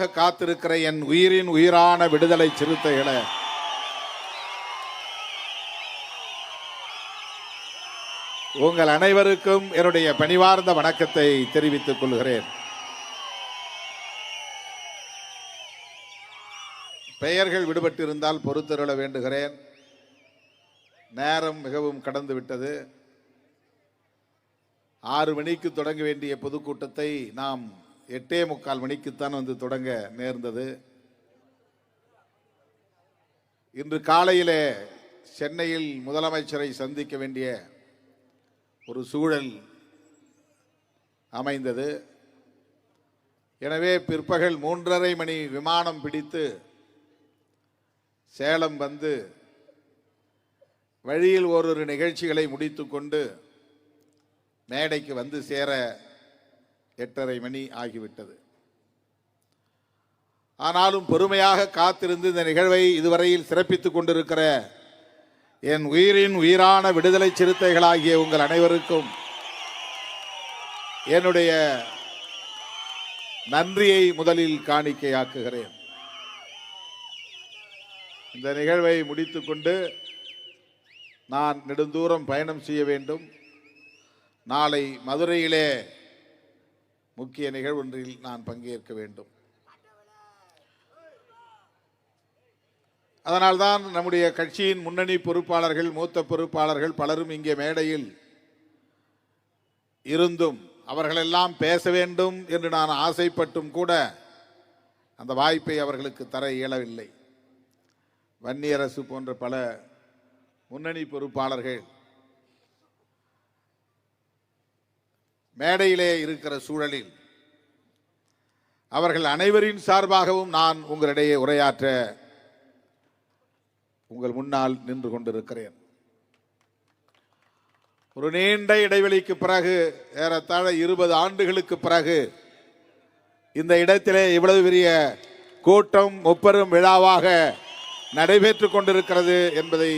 பொறுமையாக காத்திருக்கிற என் உயிரின் உயிரான விடுதலை சிறுத்தைகளை. உங்கள் அனைவருக்கும் என்னுடைய பணிவார்ந்த வணக்கத்தை தெரிவித்துக் கொள்கிறேன். பெயர்கள் விடுபட்டிருந்தால் பொறுத்தருள வேண்டுகிறேன். நேரம் மிகவும் கடந்து விட்டது. ஆறு மணிக்கு தொடங்க வேண்டிய பொதுக்கூட்டத்தை நாம் எட்டே முக்கால் மணிக்குத்தான் வந்து தொடங்க நேர்ந்தது. இன்று காலையிலே சென்னையில் முதலமைச்சரை சந்திக்க வேண்டிய ஒரு சூழல் அமைந்தது. எனவே பிற்பகல் மூன்றரை மணி விமானம் பிடித்து சேலம் வந்து வழியில் ஒரு நிகழ்ச்சிகளை முடித்துக்கொண்டு மேடைக்கு வந்து சேர எட்டரை மணி ஆகிவிட்டது. ஆனாலும் பொறுமையாக காத்திருந்து இந்த நிகழ்வை இதுவரையில் சிறப்பித்துக் கொண்டிருக்கிற என் உயிரின் உயிரான விடுதலை சிறுத்தைகளாகிய உங்கள் அனைவருக்கும் என்னுடைய நன்றியை முதலில் காணிக்கையாக்குகிறேன். இந்த நிகழ்வை முடித்துக்கொண்டு நான் நெடுந்தூரம் பயணம் செய்ய வேண்டும். நாளை மதுரையிலே முக்கிய நிகழ்வொன்றில் நான் பங்கேற்க வேண்டும். அதனால்தான் நம்முடைய கட்சியின் முன்னணி பொறுப்பாளர்கள் மூத்த பொறுப்பாளர்கள் பலரும் இங்கே மேடையில் இருந்தும் அவர்களெல்லாம் பேச வேண்டும் என்று நான் ஆசைப்பட்டும் கூட அந்த வாய்ப்பை அவர்களுக்கு தர இயலவில்லை. வன்னியரசு போன்ற பல முன்னணி பொறுப்பாளர்கள் மேடையிலே இருக்கிற சூழலில் அவர்கள் அனைவரின் சார்பாகவும் நான் உங்களிடையே உரையாற்ற உங்கள் முன்னால் நின்று கொண்டிருக்கிறேன். ஒரு நீண்ட இடைவெளிக்கு பிறகு ஏறத்தாழ இருபது ஆண்டுகளுக்கு பிறகு இந்த இடத்திலே இவ்வளவு பெரிய கூட்டம் முப்பெரும் விழாவாக நடைபெற்றுக் கொண்டிருக்கிறது என்பதை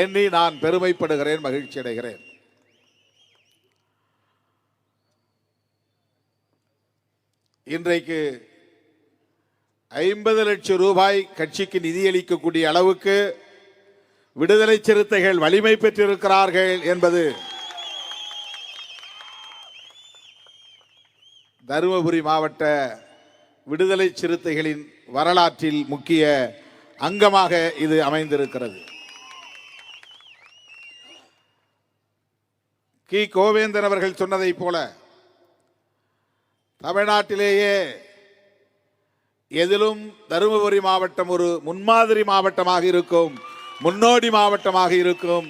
எண்ணி நான் பெருமைப்படுகிறேன் மகிழ்ச்சி அடைகிறேன் இன்றைக்கு ஐம்பது லட்சம் ரூபாய் கட்சிக்கு நிதியளிக்கக்கூடிய அளவுக்கு விடுதலை சிறுத்தைகள் வலிமை பெற்றிருக்கிறார்கள் என்பது தருமபுரி மாவட்ட விடுதலை சிறுத்தைகளின் வரலாற்றில் முக்கிய அங்கமாக இது அமைந்திருக்கிறது. கி. கோவேந்தன் அவர்கள் சொன்னதைப் போல தமிழ்நாட்டிலேயே எதிலும் தருமபுரி மாவட்டம் ஒரு முன்மாதிரி மாவட்டமாக இருக்கும் முன்னோடி மாவட்டமாக இருக்கும்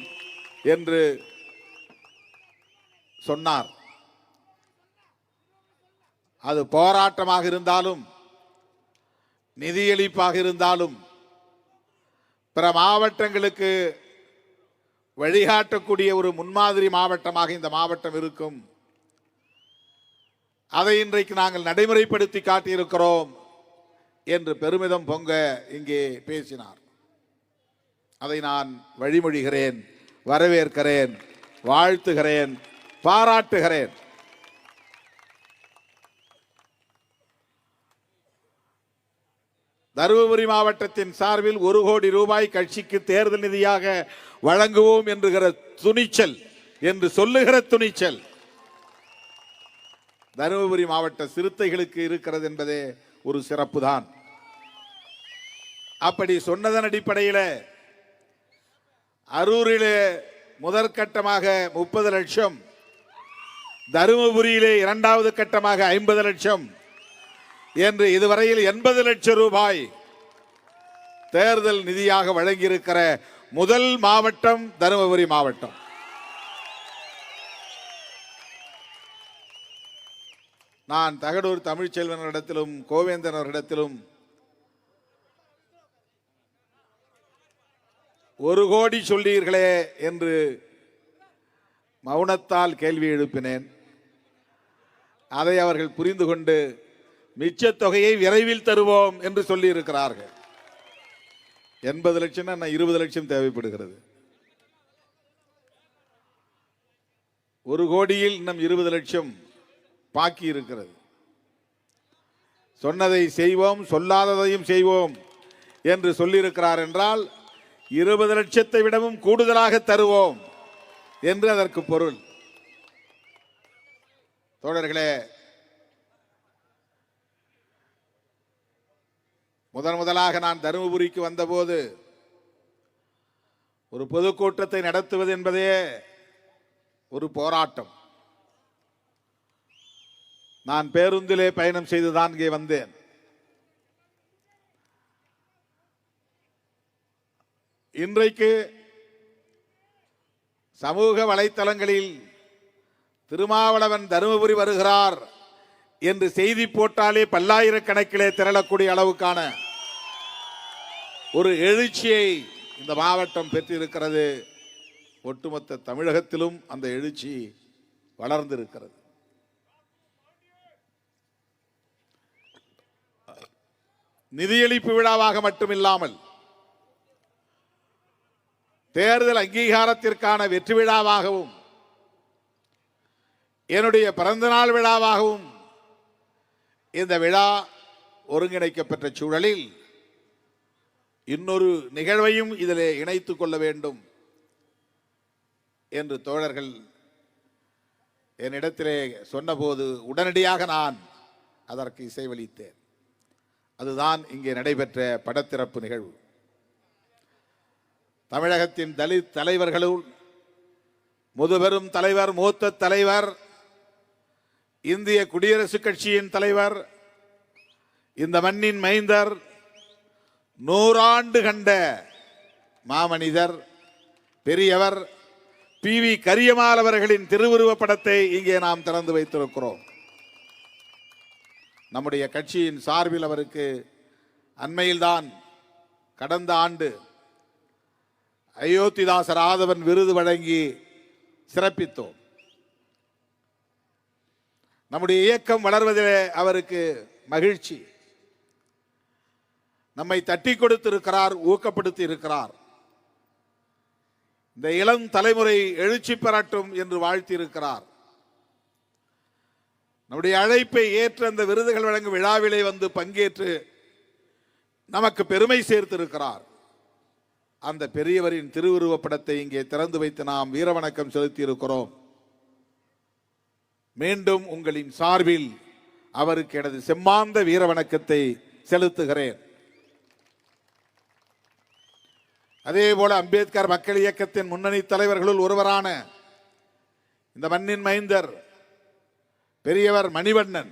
என்று சொன்னார். அது போராட்டமாக இருந்தாலும் நிதியளிப்பாக இருந்தாலும் பிற மாவட்டங்களுக்கு வழிகாட்டக்கூடிய ஒரு முன்மாதிரி மாவட்டமாக இந்த மாவட்டம் இருக்கும். அதை இன்றைக்கு நாங்கள் நடைமுறைப்படுத்தி காட்டியிருக்கிறோம் என்று பெருமிதம் பொங்க இங்கே பேசினார். அதை நான் வழிமொழிகிறேன் வரவேற்கிறேன் வாழ்த்துகிறேன் பாராட்டுகிறேன். தருமபுரி மாவட்டத்தின் சார்பில் ஒரு கோடி ரூபாய் கட்சிக்கு தேர்தல் நிதியாக வழங்குவோம் என்கிற துணிச்சல் என்று சொல்லுகிற துணிச்சல் தருமபுரி மாவட்ட சிறுத்தைகளுக்கு இருக்கிறது என்பதே ஒரு சிறப்பு தான் அப்படி சொன்னதன் அடிப்படையில் அரூரிலே முதற்கட்டமாக முப்பது லட்சம் தருமபுரியிலே இரண்டாவது கட்டமாக ஐம்பது லட்சம் என்று இதுவரையில் எண்பது லட்சம் ரூபாய் தேர்தல் நிதியாக வழங்கியிருக்கிற முதல் மாவட்டம் தருமபுரி மாவட்டம். நான் தகடூர் தமிழ்ச்செல்வனிடத்திலும் கோவேந்தனரிடத்திலும் ஒரு கோடி சொல்லீர்களே என்று மௌனத்தால் கேள்வி எழுப்பினேன். அதை அவர்கள் புரிந்து கொண்டு மிச்சத் தொகையை விரைவில் தருவோம் என்று சொல்லி இருக்கிறார்கள் எண்பது லட்சம்னா நான் இருபது லட்சம் தேவைப்படுகிறது. ஒரு கோடியில் இன்னும் இருபது லட்சம் பாக்கி இருக்கிறது. சொன்னதை செய்வோம் சொல்லாததையும் செய்வோம் என்று சொல்லியிருக்கிறார் என்றால் இருபது லட்சத்தை விடவும் கூடுதலாக தருவோம் என்று அதற்கு பொருள். தோழர்களே முதன் முதலாக நான் தருமபுரிக்கு வந்தபோது ஒரு பொதுக்கூட்டத்தை நடத்துவது என்பதே ஒரு போராட்டம். நான் பேருந்திலே பயணம் செய்துதான் இங்கே வந்தேன். இன்றைக்கு சமூக வலைத்தளங்களில் திருமாவளவன் தருமபுரி வருகிறார் என்று செய்தி போட்டாலே பல்லாயிரக்கணக்கிலே திரளக்கூடிய அளவுக்கான ஒரு எழுச்சியை இந்த மாவட்டம் பெற்றிருக்கிறது. ஒட்டுமொத்த தமிழகத்திலும் அந்த எழுச்சி வளர்ந்திருக்கிறது. நிதியளிப்பு விழாவாக மட்டுமில்லாமல் தேர்தல் அங்கீகாரத்திற்கான வெற்றி விழாவாகவும் என்னுடைய பிறந்தநாள் விழாவாகவும் இந்த விழா ஒருங்கிணைக்கப்பட்ட சூழலில் இன்னொரு நிகழ்வையும் இதிலே இணைத்து கொள்ள வேண்டும் என்று தோழர்கள் என்னிடத்திலே சொன்னபோது உடனடியாக நான் அதற்கு இசைவளித்தேன் அதுதான் இங்கே நடைபெற்ற படத்திறப்பு நிகழ்வு. தமிழகத்தின் தலித் தலைவர்களுள் முதுபெரும் தலைவர் மூத்த தலைவர் இந்திய குடியரசுக் கட்சியின் தலைவர் இந்த மண்ணின் மைந்தர் நூறாண்டு கண்ட மாமனிதர் பெரியவர் பி வி கரியமால் அவர்களின் படத்தை இங்கே நாம் திறந்து வைத்திருக்கிறோம். நம்முடைய கட்சியின் சார்பில் அவருக்கு அண்மையில்தான் கடந்த ஆண்டு அயோத்திதாச ராதவன் விருது வழங்கி சிறப்பித்தோம். நம்முடைய இயக்கம் வளர்வதிலே அவருக்கு மகிழ்ச்சி. நம்மை தட்டி கொடுத்திருக்கிறார் ஊக்கப்படுத்தி இருக்கிறார். இந்த இளம் தலைமுறை எழுச்சி பெறட்டும் என்று வாழ்த்தியிருக்கிறார் நம்முடைய அழைப்பை ஏற்று அந்த விருதுகள் வழங்கும் விழாவிலே வந்து பங்கேற்று நமக்கு பெருமை சேர்த்திருக்கிறார். அந்த பெரியவரின் திருவுருவப் படத்தை இங்கே திறந்து வைத்து நாம் வீரவணக்கம் செலுத்தியிருக்கிறோம். மீண்டும் உங்களின் சார்பில் அவருக்கு எனது செம்மாந்த வீரவணக்கத்தை செலுத்துகிறேன். அதே போல அம்பேத்கர் மக்கள் இயக்கத்தின் முன்னணி தலைவர்களுள் ஒருவரான இந்த மண்ணின் மைந்தர் பெரியவர் மணிவண்ணன்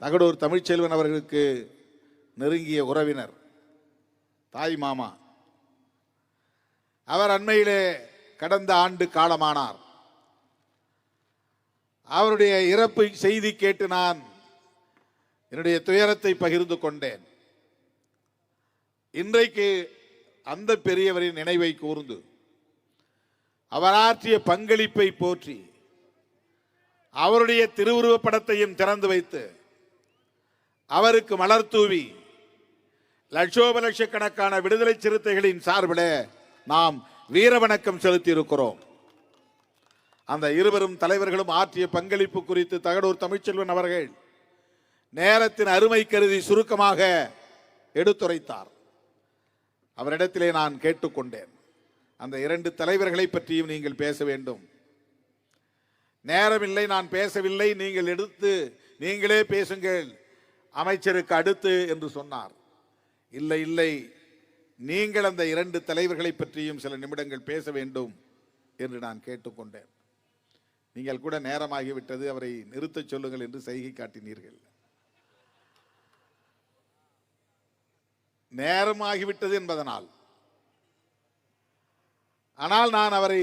தகடூர் தமிழ்ச்செல்வன் அவர்களுக்கு நெருங்கிய உறவினர் தாய் மாமா. அவர் அண்மையிலே கடந்த ஆண்டு காலமானார். அவருடைய இறப்பு செய்தி கேட்டு நான் என்னுடைய துயரத்தை பகிர்ந்து கொண்டேன். இன்றைக்கு அந்த பெரியவரின் நினைவை கூர்ந்து அவர் ஆற்றிய பங்களிப்பை போற்றி அவருடைய திருவுருவப் படத்தையும் திறந்து வைத்து அவருக்கு மலர் தூவி லட்சோப லட்சக்கணக்கான விடுதலை சிறுத்தைகளின் சார்பில் நாம் வீரவணக்கம் செலுத்தியிருக்கிறோம். அந்த இருவரும் தலைவர்களும் ஆற்றிய பங்களிப்பு குறித்து தகடூர் தமிழ்ச்செல்வன் அவர்கள் நேரத்தின் அருமை கருதி சுருக்கமாக எடுத்துரைத்தார். அவரிடத்திலே நான் கேட்டுக்கொண்டேன். அந்த இரண்டு தலைவர்களை பற்றியும் நீங்கள் பேச வேண்டும். நேரமில்லை நான் பேசவில்லை நீங்கள் எடுத்து நீங்களே பேசுங்கள். அமைச்சருக்கு அடுத்து என்று சொன்னார். இல்லை இல்லை நீங்கள் அந்த இரண்டு தலைவர்களை பற்றியும் சில நிமிடங்கள் பேச வேண்டும் என்று நான் கேட்டுக்கொண்டேன். நீங்கள் கூட நேரமாகிவிட்டது அவரை நிறுத்தச் சொல்லுங்கள் என்று செய்கை காட்டினீர்கள். நேரமாகிவிட்டது என்பதனால். ஆனால் நான் அவரை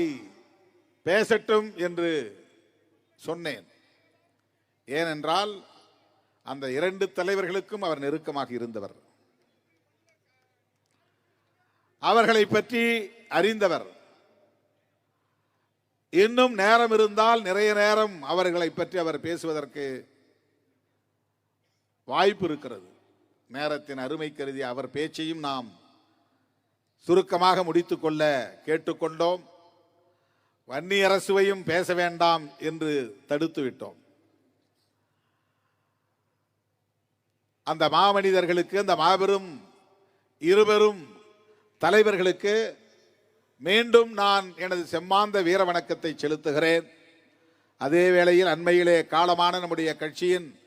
பேசட்டும் என்று சொன்னேன். ஏனென்றால் அந்த இரண்டு தலைவர்களுக்கும் அவர் நெருக்கமாக இருந்தவர். அவர்களை பற்றி அறிந்தவர். இன்னும் நேரம் இருந்தால் நிறைய நேரம் அவர்களை பற்றி அவர் பேசுவதற்கு வாய்ப்பு இருக்கிறது. நேரத்தின் அருமை கருதி அவர் பேச்சையும் நாம் சுருக்கமாக முடித்துக்கொள்ள கேட்டுக்கொண்டோம். வன்னி அரசுவையும் பேச வேண்டாம் என்று தடுத்து விட்டோம். அந்த மாமனிதர்களுக்கு அந்த மாபெரும் இருவரும் தலைவர்களுக்கு மீண்டும் நான் எனது செம்மாந்த வீர வணக்கத்தை செலுத்துகிறேன். அதே வேளையில் அண்மையிலே காலமான நம்முடைய கட்சியின்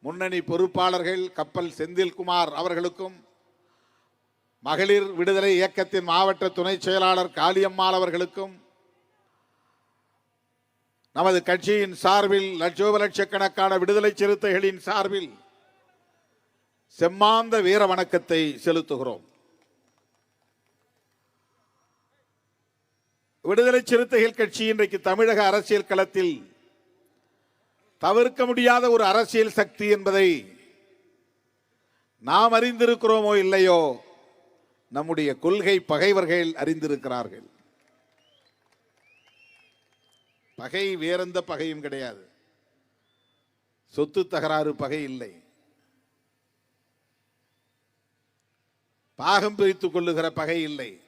முன்னணி பொறுப்பாளர்கள் கப்பல் செந்தில்குமார் அவர்களுக்கும் மகளிர் விடுதலை இயக்கத்தின் மாவட்ட துணை செயலாளர் காளியம்மாள் அவர்களுக்கும் நமது கட்சியின் சார்பில் லட்சோப லட்சக்கணக்கான விடுதலை சிறுத்தைகளின் சார்பில் செம்மாந்த வீர வணக்கத்தை செலுத்துகிறோம். விடுதலை சிறுத்தைகள் கட்சி இன்றைக்கு தமிழக அரசியல் களத்தில் தவிர்க்க முடியாத ஒரு அரசியல் சக்தி என்பதை நாம் அறிந்திருக்கிறோமோ இல்லையோ நம்முடைய கொள்கை பகைவர்கள் அறிந்திருக்கிறார்கள். பகை வேறெந்த பகையும் கிடையாது. சொத்து தகராறு பகை இல்லை. பாகம் பிரித்துக் கொள்ளுகிற பகை இல்லை.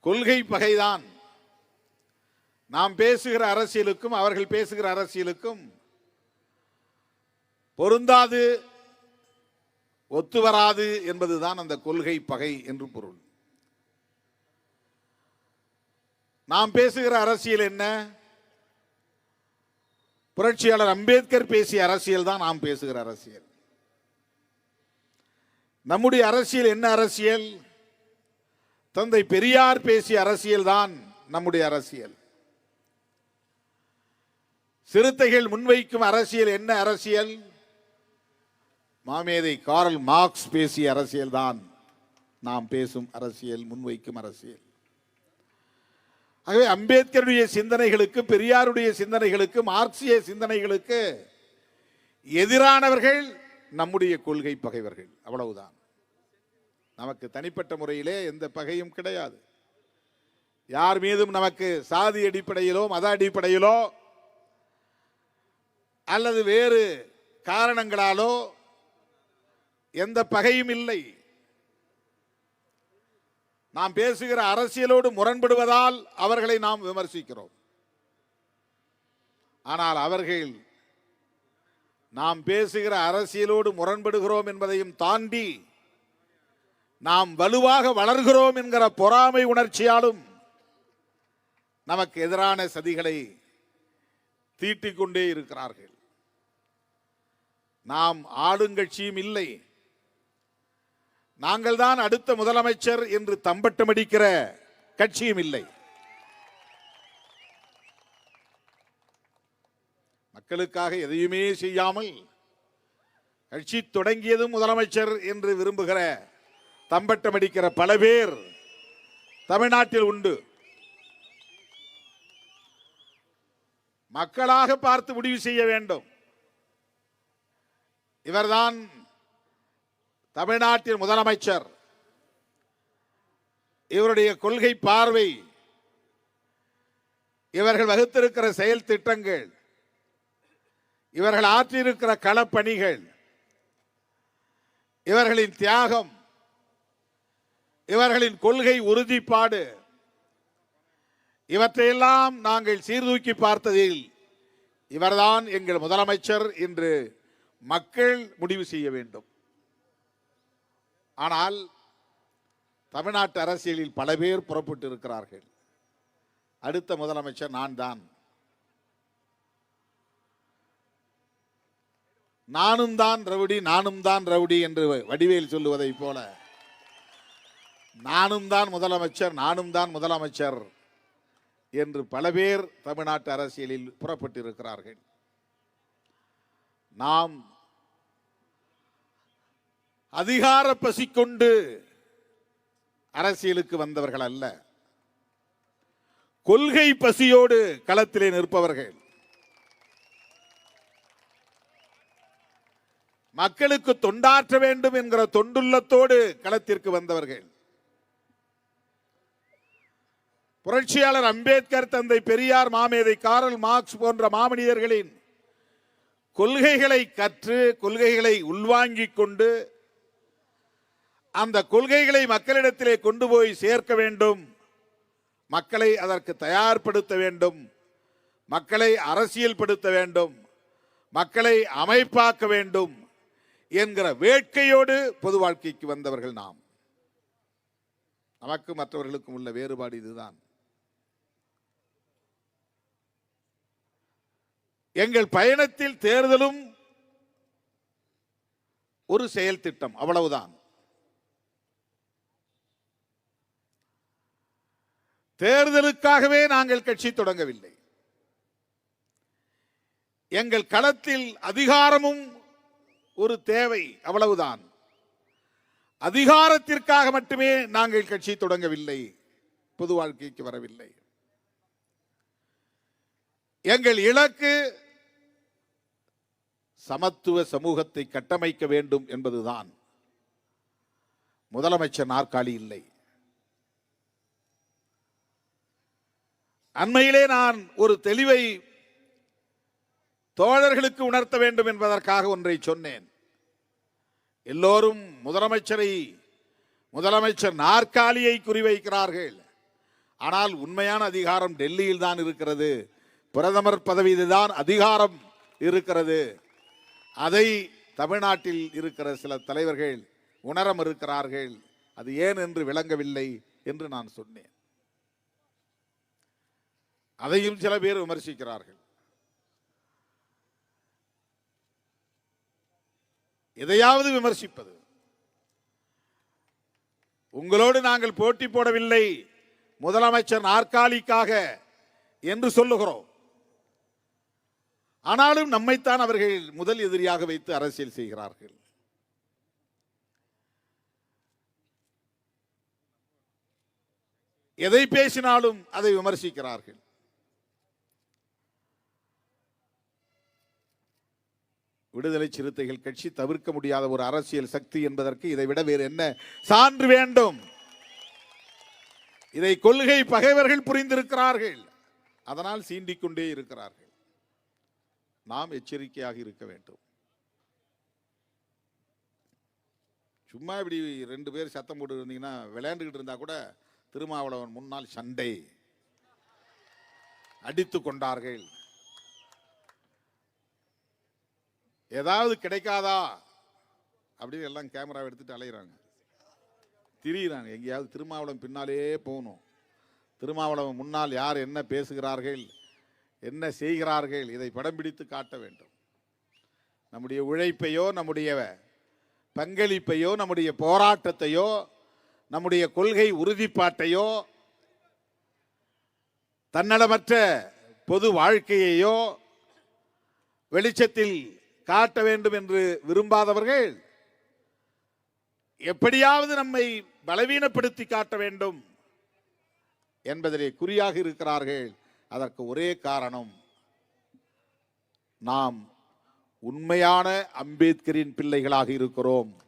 கொள்கை பகைதான். நாம் பேசுகிற அரசியலுக்கும் அவர்கள் பேசுகிற அரசியலுக்கும் பொருந்தாது ஒத்து வராது என்பதுதான் அந்த கொள்கை பகை என்று பொருள். நாம் பேசுகிற அரசியல் என்ன? புரட்சியாளர் அம்பேத்கர் பேசிய அரசியல் தான் நாம் பேசுகிற அரசியல். நம்முடைய அரசியல் என்ன அரசியல்? தந்தை பெரியார் பேசிய அரசியல் தான் நம்முடைய அரசியல். சிறுத்தைகள் முன்வைக்கும் அரசியல் என்ன அரசியல்? மாமேதை காரல் மார்க்ஸ் பேசிய அரசியல் தான் நாம் பேசும் அரசியல் முன்வைக்கும் அரசியல். ஆகவே அம்பேத்கருடைய சிந்தனைகளுக்கு பெரியாருடைய சிந்தனைகளுக்கு மார்க்சிய சிந்தனைகளுக்கு எதிரானவர்கள் நம்முடைய கொள்கை பகைவர்கள். அவ்வளவுதான். நமக்கு தனிப்பட்ட முறையிலே எந்த பகையும் கிடையாது. யார் மீதும் நமக்கு சாதி அடிப்படையிலோ மத அடிப்படையிலோ அல்லது வேறு காரணங்களாலோ எந்த பகையும் இல்லை. நாம் பேசுகிற அரசியலோடு முரண்படுவதால் அவர்களை நாம் விமர்சிக்கிறோம். ஆனால் அவர்கள் நாம் பேசுகிற அரசியலோடு முரண்படுகிறோம் என்பதையும் தாண்டி நாம் வலுவாக வளர்கிறோம் என்கிற பொறாமை உணர்ச்சியாலும் நமக்கு எதிரான சதிகளை தீட்டிக்கொண்டே இருக்கிறார்கள். நாம் ஆளுங்கட்சியும் இல்லை. நாங்கள் தான் அடுத்த முதலமைச்சர் என்று தம்பட்டமடிக்கிற கட்சியும் இல்லை. மக்களுக்காக எதையுமே செய்யாமல் கட்சி தொடங்கியதும் முதலமைச்சர் என்று விரும்புகிற தம்பட்டமடிக்கிற பல பேர் தமிழ்நாட்டில் உண்டு. மக்களாக பார்த்து முடிவு செய்ய வேண்டும். இவர்தான் தமிழ்நாட்டின் முதலமைச்சர் இவருடைய கொள்கை பார்வை இவர்கள் வகுத்திருக்கிற செயல் திட்டங்கள் இவர்கள் ஆற்றியிருக்கிற களப்பணிகள் இவர்களின் தியாகம் இவர்களின் கொள்கை உறுதிப்பாடு இவற்றையெல்லாம் நாங்கள் சீர்தூக்கி பார்த்ததில் இவர்தான் எங்கள் முதலமைச்சர் என்று மக்கள் முடிவு செய்ய வேண்டும். ஆனால் தமிழ்நாட்டு அரசியலில் பல பேர் புறப்பட்டு இருக்கிறார்கள் அடுத்த முதலமைச்சர் நான் தான் நானும் தான் ரவுடி நானும் தான் ரவுடி என்று வடிவேல் சொல்லுவதை போல. நானும் தான் முதலமைச்சர் நானும் தான் முதலமைச்சர் என்று பல பேர் தமிழ்நாட்டு அரசியலில் புறப்பட்டு இருக்கிறார்கள் நாம் அதிகார பசி கொண்டு அரசியலுக்கு வந்தவர்கள் அல்ல. கொள்கை பசியோடு களத்திலே நிற்பவர்கள். மக்களுக்கு தொண்டாற்ற வேண்டும் என்கிற தொண்டுள்ளத்தோடு களத்திற்கு வந்தவர்கள். புரட்சியாளர் அம்பேத்கர் தந்தை பெரியார் மாமேதை காரல் மார்க்ஸ் போன்ற மாமனிதர்களின் கொள்கைகளை கற்று கொள்கைகளை உள்வாங்கிக் கொண்டு அந்த கொள்கைகளை மக்களிடத்திலே கொண்டு போய் சேர்க்க வேண்டும். மக்களை அதற்கு தயார்படுத்த வேண்டும். மக்களை அரசியல்படுத்த வேண்டும். மக்களை அமைப்பாக்க வேண்டும் என்கிற வேட்கையோடு பொது வாழ்க்கைக்கு வந்தவர்கள் நாம். நமக்கு மற்றவர்களுக்கும் உள்ள வேறுபாடு இதுதான். எங்கள் பயணத்தில் தேர்தலும் ஒரு செயல் திட்டம் அவ்வளவுதான். தேர்தலுக்காகவே நாங்கள் கட்சி தொடங்கவில்லை. எங்கள் களத்தில் அதிகாரமும் ஒரு தேவை அவ்வளவுதான். அதிகாரத்திற்காக மட்டுமே நாங்கள் கட்சி தொடங்கவில்லை. பொது வாழ்க்கைக்கு வரவில்லை. எங்கள் இலக்கு சமத்துவ சமூகத்தை கட்டமைக்க வேண்டும் என்பதுதான். முதலமைச்சர் நாற்காலி இல்லை. அண்மையிலே நான் ஒரு தெளிவை தோழர்களுக்கு உணர்த்த வேண்டும் என்பதற்காக ஒன்றை சொன்னேன். எல்லோரும் முதலமைச்சரை முதலமைச்சர் நாற்காலியை குறிவைக்கிறார்கள். ஆனால் உண்மையான அதிகாரம் டெல்லியில் தான் இருக்கிறது. பிரதமர் பதவியில்தான் அதிகாரம் இருக்கிறது. அதை தமிழ்நாட்டில் இருக்கிற சில தலைவர்கள் உணர மறுக்கிறார்கள் அது ஏன் என்று விளங்கவில்லை என்று நான் சொன்னேன். அதையும் சில பேர் விமர்சிக்கிறார்கள். எதையாவது விமர்சிப்பது. உங்களோடு நாங்கள் போட்டி போடவில்லை. முதலமைச்சர் நாற்காலிக்காக என்று சொல்லுகிறோம். ஆனாலும் நம்மைத்தான் அவர்கள் முதல் எதிரியாக வைத்து அரசியல் செய்கிறார்கள். எதை பேசினாலும் அதை விமர்சிக்கிறார்கள். விடுதலை சிறுத்தைகள் கட்சி தவிர்க்க முடியாத ஒரு அரசியல் சக்தி என்பதற்கு இதை விட வேறு என்ன? சான்று வேண்டும். இதை கொள்கை பகைவர்கள் புரிந்திருக்கிறார்கள். அதனால் சீண்டிக்கொண்டே இருக்கிறார்கள். நாம் எச்சரிக்கையாக இருக்க வேண்டும். சும்மா இப்படி ரெண்டு பேர் சத்தம் போட்டு இருந்தீங்கன்னா விளையாண்டுக்கிட்டு இருந்தா கூட திருமாவளவன் முன்னால் சண்டை. அடித்து கொண்டார்கள். ஏதாவது கிடைக்காதா? அப்படின்னு எல்லாம் கேமராவை எடுத்துகிட்டு அலையிறாங்க. திரியிறாங்க. எங்கேயாவது திருமாவளம் பின்னாலே போகணும். திருமாவளவன் முன்னால் யார் என்ன பேசுகிறார்கள்? என்ன செய்கிறார்கள்? இதை படம் பிடித்து காட்ட வேண்டும். நம்முடைய உழைப்பையோ நம்முடைய பங்களிப்பையோ நம்முடைய போராட்டத்தையோ நம்முடைய கொள்கை உறுதிப்பாட்டையோ தன்னலமற்ற பொது வாழ்க்கையையோ வெளிச்சத்தில் காட்ட வேண்டும் என்று விரும்பாதவர்கள் எப்படியாவது நம்மை பலவீனப்படுத்தி காட்ட வேண்டும் என்பதிலே குறியாக இருக்கிறார்கள். அதற்கு ஒரே காரணம் நாம் உண்மையான அம்பேத்கரின் பிள்ளைகளாக இருக்கிறோம்.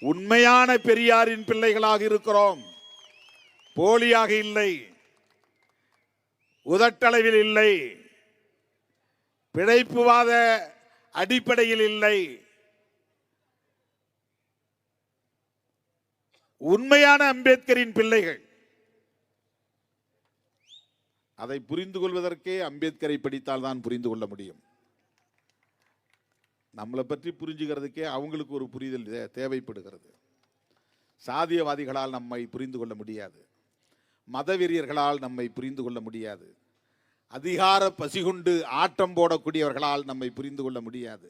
உண்மையான பெரியாரின் பிள்ளைகளாக இருக்கிறோம். போலியாக இல்லை. உதட்டளவில் இல்லை. பிழைப்புவாத அடிப்படையில் இல்லை. உண்மையான அம்பேத்கரின் பிள்ளைகள். அதை புரிந்து கொள்வதற்கே அம்பேத்கரை படித்தால் தான் புரிந்து கொள்ள முடியும். நம்மளை பற்றி புரிஞ்சுக்கிறதுக்கே அவங்களுக்கு ஒரு புரிதல் தே- தேவைப்படுகிறது. சாதியவாதிகளால் நம்மை புரிந்து கொள்ள முடியாது. மதவெறியர்களால் நம்மை புரிந்து கொள்ள முடியாது. அதிகார பசிகுண்டு ஆட்டம் போடக்கூடியவர்களால் நம்மை புரிந்து கொள்ள முடியாது.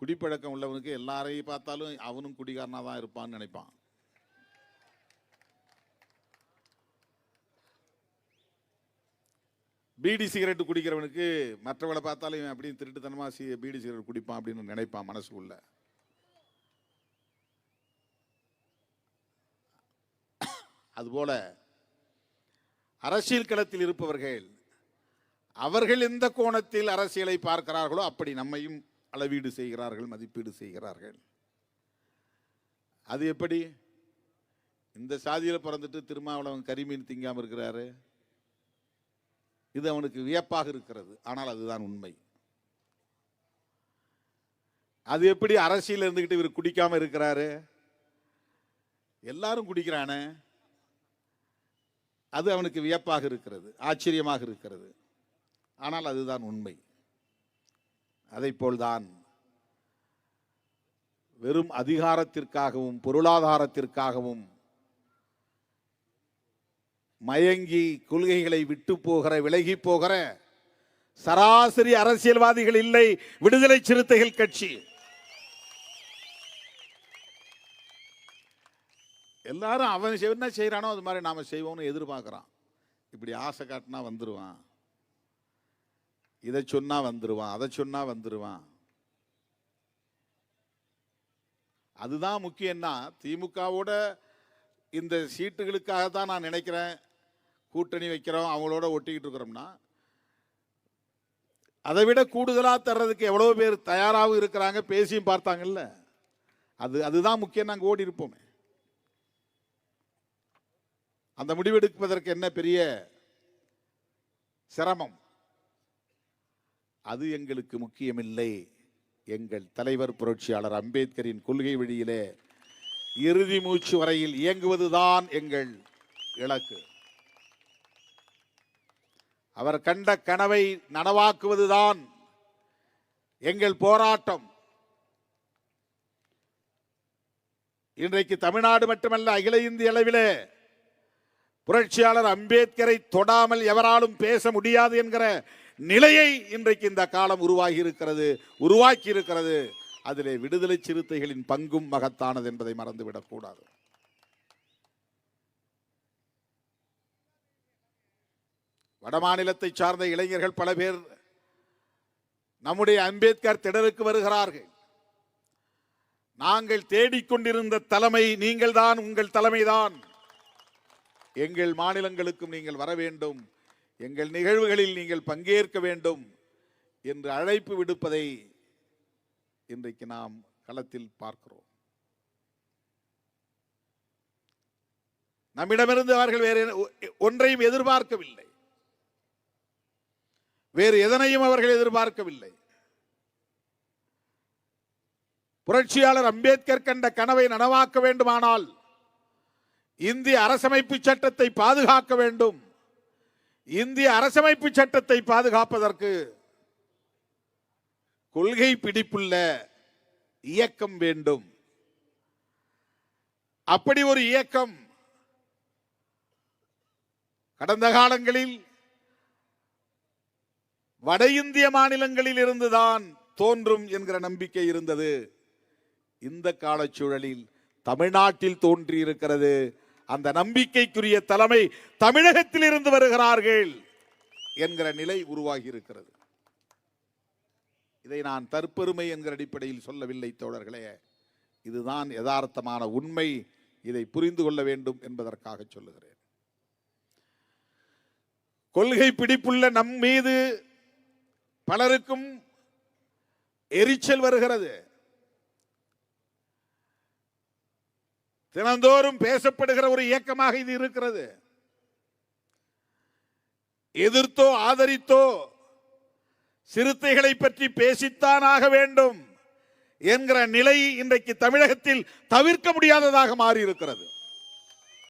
குடிப்பழக்கம் உள்ளவனுக்கு எல்லாரையும் பார்த்தாலும் அவனும் குடிகாரனா தான் இருப்பான்னு நினைப்பான். பீடி சிகரெட் குடிக்கிறவனுக்கு மற்றவளை பார்த்தாலும் இவன் அப்படியே திருட்டுத்தனமா சி பீடி சிகரெட் குடிப்பான் அப்படின்னு நினைப்பான் மனசுக்குள்ள. அதுபோல அரசியல் களத்தில் இருப்பவர்கள் அவர்கள் எந்த கோணத்தில் அரசியலை பார்க்கிறார்களோ அப்படி நம்மையும் அளவீடு செய்கிறார்கள் மதிப்பீடு செய்கிறார்கள். அது எப்படி? இந்த சாதியில் பிறந்துட்டு திருமாவளவன் கரிமீன் திங்காமல் இருக்கிறாரு. இது அவனுக்கு வியப்பாக இருக்கிறது. ஆனால் அதுதான் உண்மை. அது எப்படி அரசியல் இருந்துக்கிட்டு இவர் குடிக்காமல் இருக்கிறாரு? எல்லாரும் குடிக்கிறானே. அது அவனுக்கு வியப்பாக இருக்கிறது ஆச்சரியமாக இருக்கிறது. ஆனால் அதுதான் உண்மை. அதைப்போல்தான் வெறும் அதிகாரத்திற்காகவும் பொருளாதாரத்திற்காகவும் மயங்கி கொள்கைகளை விட்டு போகிற விலகி போகிற சராசரி அரசியல்வாதிகள் இல்லை விடுதலை சிறுத்தைகள் கட்சி. எல்லாரும் அவன் செய்- என்ன செய்கிறானோ அது மாதிரி நாம் செய்வோம்னு எதிர்பார்க்குறான். இப்படி ஆசை காட்டினா வந்துருவான். இதை சொன்னால் வந்துடுவான் அதை சொன்னால் வந்துருவான். அதுதான் முக்கியம்னா திமுகவோட இந்த சீட்டுகளுக்காக தான் நான் நினைக்கிறேன். கூட்டணி வைக்கிறோம் அவங்களோட ஒட்டிக்கிட்டு இருக்கிறோம்னா அதை விட கூடுதலாக தர்றதுக்கு எவ்வளோ பேர் தயாராகவும் இருக்கிறாங்க பேசியும் பார்த்தாங்கல்ல. அது அதுதான் முக்கியம் நாங்கள் ஓடி இருப்போமே அந்த முடிவெடுப்பதற்கு என்ன பெரிய சிரமம்? அது எங்களுக்கு முக்கியமில்லை. எங்கள் தலைவர் புரட்சியாளர் அம்பேத்கரின் கொள்கை வழியிலே இறுதி மூச்சு வரையில் இயங்குவதுதான் எங்கள் இலக்கு. அவர் கண்ட கனவை நனவாக்குவதுதான் எங்கள் போராட்டம். இன்றைக்கு தமிழ்நாடு மட்டுமல்ல அகில இந்திய அளவிலே புரட்சியாளர் அம்பேத்கரை தொடாமல் எவராலும் பேச முடியாது என்கிற நிலையை இன்றைக்கு இந்த காலம் உருவாகி இருக்கிறது உருவாக்கி இருக்கிறது அதிலே விடுதலை சிறுத்தைகளின் பங்கும் மகத்தானது என்பதை மறந்துவிடக்கூடாது வடமாநிலத்தை சார்ந்த இளைஞர்கள் பல பேர் நம்முடைய அம்பேத்கர் திடலுக்கு வருகிறார்கள். நாங்கள் தேடிக்கொண்டிருந்த தலைமை நீங்கள்தான் உங்கள் தலைமைதான். எங்கள் மாநிலங்களுக்கும் நீங்கள் வர வேண்டும். எங்கள் நிகழ்வுகளில் நீங்கள் பங்கேற்க வேண்டும் என்று அழைப்பு விடுப்பதை இன்றைக்கு நாம் களத்தில் பார்க்கிறோம். நம்மிடமிருந்து அவர்கள் வேறு ஒன்றையும் எதிர்பார்க்கவில்லை. வேறு எதனையும் அவர்கள் எதிர்பார்க்கவில்லை. புரட்சியாளர் அம்பேத்கர் கண்ட கனவை நனவாக்க வேண்டுமானால் இந்திய அரசமைப்பு சட்டத்தை பாதுகாக்க வேண்டும். இந்திய அரசமைப்பு சட்டத்தை பாதுகாப்பதற்கு கொள்கை பிடிப்புள்ள இயக்கம் வேண்டும். அப்படி ஒரு இயக்கம் கடந்த காலங்களில் வட இந்திய மாநிலங்களில் இருந்துதான் தோன்றும் என்கிற நம்பிக்கை இருந்தது. இந்த காலச்சூழலில் தமிழ்நாட்டில் தோன்றி இருக்கிறது அந்த நம்பிக்கைக்குரிய தலைமை தமிழகத்தில் இருந்து வருகிறார்கள் என்கிற நிலை உருவாகி இருக்கிறது இதை நான் தற்பெருமை என்கிற அடிப்படையில் சொல்லவில்லை தோழர்களே. இதுதான் யதார்த்தமான உண்மை. இதை புரிந்து கொள்ள வேண்டும் என்பதற்காக சொல்லுகிறேன். கொள்கை பிடிப்புள்ள நம் மீது பலருக்கும் எரிச்சல் வருகிறது. தினந்தோறும் பேசப்படுகிற ஒரு இயக்கமாக இது இருக்கிறது. எதிர்த்தோ ஆதரித்தோ சிறுத்தைகளை பற்றி பேசித்தான் ஆக வேண்டும் என்கிற நிலை இன்றைக்கு தமிழகத்தில் தவிர்க்க முடியாததாக மாறியிருக்கிறது.